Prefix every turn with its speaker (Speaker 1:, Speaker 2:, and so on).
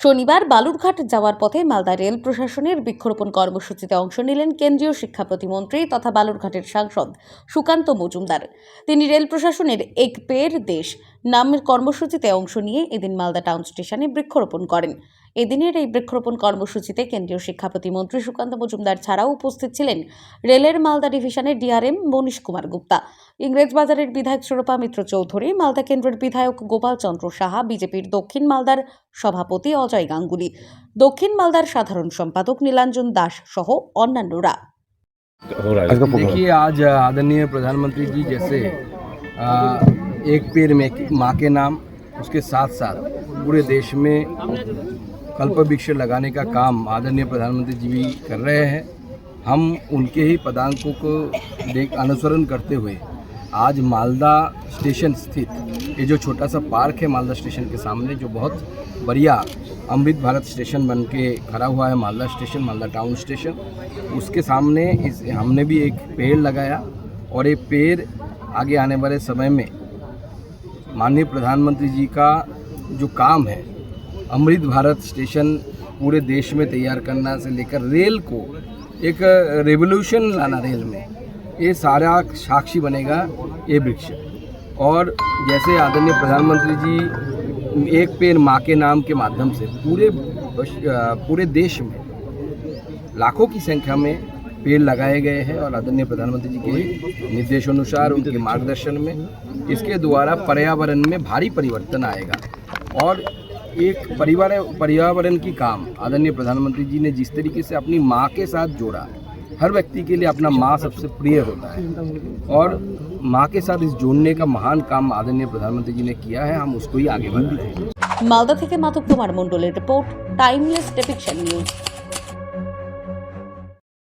Speaker 1: শনিবার বালুরঘাট যাওয়ার পথে মালদা রেল প্রশাসনের বৃক্ষরোপণ কর্মসূচিতে অংশ নিলেন কেন্দ্রীয় শিক্ষা প্রতিমন্ত্রী তথা বালুরঘাটের সাংসদ সুকান্ত মজুমদার। তিনি রেল প্রশাসনের এক পের দেশ। নামের কর্মসূচিতে অংশ নিয়ে এদিন মালদা টাউন স্টেশনে বৃক্ষরোপণ করেন। এদিনের এই বৃক্ষরোপণ কর্মসূচিতে কেন্দ্রীয় শিক্ষা প্রতিমন্ত্রী সুকান্ত মজুমদার ছাড়াও উপস্থিত ছিলেন রেলের মালদা ডিভিশনের ডিআরএম মনীশ কুমার গুপ্তা ইংরেজবাজারের বিধায়ক সুরপা মিত্র চৌধুরী মালদা কেন্দ্রের বিধায়ক গোপাল চন্দ্র সাহা বিজেপির দক্ষিণ মালদার সভাপতি অজয় গাঙ্গুলি দক্ষিণ মালদার সাধারণ সম্পাদক নীলাঞ্জন দাস সহ অন্যান্যরা
Speaker 2: हो रहा है
Speaker 3: आज का प्रोग्राम
Speaker 4: देखिए आज आदरणीय प्रधानमंत्री जी जैसे आ, एक पेड़ में माँ के नाम उसके साथ साथ पूरे देश में कल्प वृक्ष लगाने का काम आदरणीय प्रधानमंत्री जी भी कर रहे हैं। हम उनके ही पदांकों को देख अनुसरण करते हुए आज मालदा स्टेशन स्थित, ये जो छोटा सा पार्क है मालदा स्टेशन के सामने, जो बहुत बढ़िया अमृत भारत स्टेशन बन के खड़ा हुआ है Malda station, Malda town station, उसके सामने इस, हमने भी एक पेड़ लगाया और ये पेड़ आगे आने वाले समय में माननीय प्रधानमंत्री जी का जो काम है अमृत भारत स्टेशन पूरे देश में तैयार करना से लेकर रेल को एक रेवोल्यूशन लाना रेल में। ये सारा साक्षी बनेगा ये वृक्ष। और जैसे आदरणीय प्रधानमंत्री जी, एक पेड़ माँ के नाम के माध्यम से पूरे पूरे देश में लाखों की संख्या में पेड़ लगाए गए हैं और आदरणीय प्रधानमंत्री जी के निर्देशानुसार, उनके मार्गदर्शन में इसके द्वारा पर्यावरण में भारी परिवर्तन आएगा। और एक परिवार पर्यावरण की काम आदरणीय प्रधानमंत्री जी ने जिस तरीके से अपनी माँ के साथ जोड़ा हर व्यक्ति के लिए अपना माँ सबसे प्रिय होता है और माँ के साथ इस जोड़ने का महान काम आदरणीय प्रधानमंत्री जी ने किया है हम उसको ही आगे बढ़ाते हैं
Speaker 1: মালদা থেকে মাধব কুমার মণ্ডলের রিপোর্ট টাইমলেস টেপিকশন নিউজ